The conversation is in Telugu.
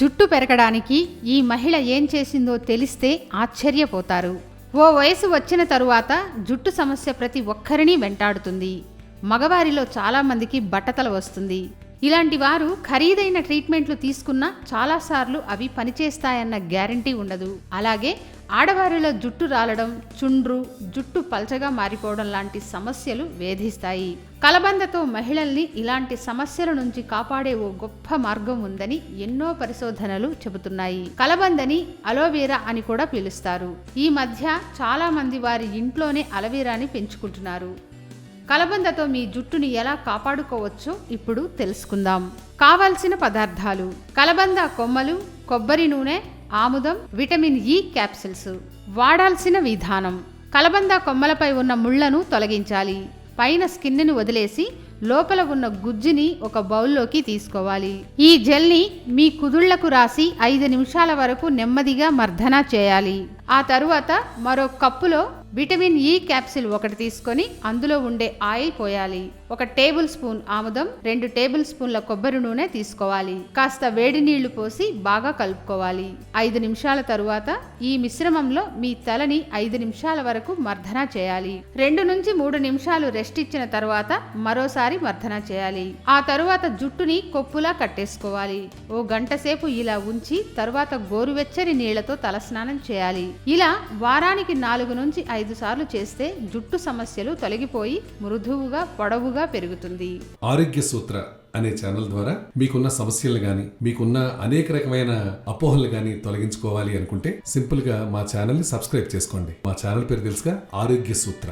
జుట్టు పెరగడానికి ఈ మహిళ ఏం చేసిందో తెలిస్తే ఆశ్చర్యపోతారు. ఓ వయసు వచ్చిన తరువాత జుట్టు సమస్య ప్రతి ఒక్కరిని వెంటాడుతుంది. మగవారిలో చాలామందికి బట్టతల వస్తుంది. ఇలాంటి వారు ఖరీదైన ట్రీట్మెంట్లు తీసుకున్నా చాలాసార్లు అవి పనిచేస్తాయన్న గ్యారంటీ ఉండదు. అలాగే ఆడవారిలో జుట్టు రాలడం చుండ్రు జుట్టు పల్చగా మారిపోవడం లాంటి సమస్యలు వేధిస్తాయి. కలబందతో మహిళల్ని ఇలాంటి సమస్యల నుంచి కాపాడే ఓ గొప్ప మార్గం ఉందని ఎన్నో పరిశోధనలు చెబుతున్నాయి. కలబందని అలోవెరా అని కూడా పిలుస్తారు. ఈ మధ్య చాలా మంది వారి ఇంట్లోనే అలవీరాని పెంచుకుంటున్నారు. కలబందతో మీ జుట్టుని ఎలా కాపాడుకోవచ్చో ఇప్పుడు తెలుసుకుందాం. కావాల్సిన పదార్థాలు. కలబంద కొమ్మలు కొబ్బరి నూనె ఆముదం విటమిన్ ఇ క్యాప్సిల్స్. వాడాల్సిన విధానం. కలబంద కొమ్మలపై ఉన్న ముళ్ళను తొలగించాలి. పైన స్కిన్ను వదిలేసి లోపల ఉన్న గుజ్జుని ఒక బౌల్లోకి తీసుకోవాలి. ఈ జెల్ని మీ కుదుళ్ళకు రాసి ఐదు నిమిషాల వరకు నెమ్మదిగా మర్దన చేయాలి. ఆ తరువాత మరో కప్పులో విటమిన్ ఈ క్యాప్సిల్ ఒకటి తీసుకొని అందులో ఉండే ఆయిల్ పోయాలి. ఒక టేబుల్ స్పూన్ ఆముదం రెండు టేబుల్ స్పూన్ల కొబ్బరి నూనె తీసుకోవాలి. కాస్త వేడి నీళ్ళు పోసి బాగా కలుపుకోవాలి. ఐదు నిమిషాల తరువాత ఈ మిశ్రమంలో మీ తలని ఐదు నిమిషాల వరకు మర్దన చేయాలి. రెండు నుంచి మూడు నిమిషాలు రెస్ట్ ఇచ్చిన తర్వాత మరోసారి మర్దన చేయాలి. ఆ తరువాత జుట్టుని కొప్పులా కట్టేసుకోవాలి. ఓ గంట సేపు ఇలా ఉంచి తరువాత గోరువెచ్చని నీళ్ళతో తలస్నానం చేయాలి. ఇలా వారానికి నాలుగు నుంచి ఐదు సార్లు చేస్తే జుట్టు సమస్యలు తొలగిపోయి మృదువుగా పొడవుగా పెరుగుతుంది. ఆరోగ్య సూత్ర అనే ఛానల్ ద్వారా మీకున్న సమస్యలు గాని మీకున్న అనేక రకమైన అపోహలు గాని తొలగించుకోవాలి అనుకుంటే సింపుల్గా మా ఛానల్ని సబ్స్క్రైబ్ చేసుకోండి. మా ఛానల్ పేరు తెలుసుగా ఆరోగ్య సూత్ర.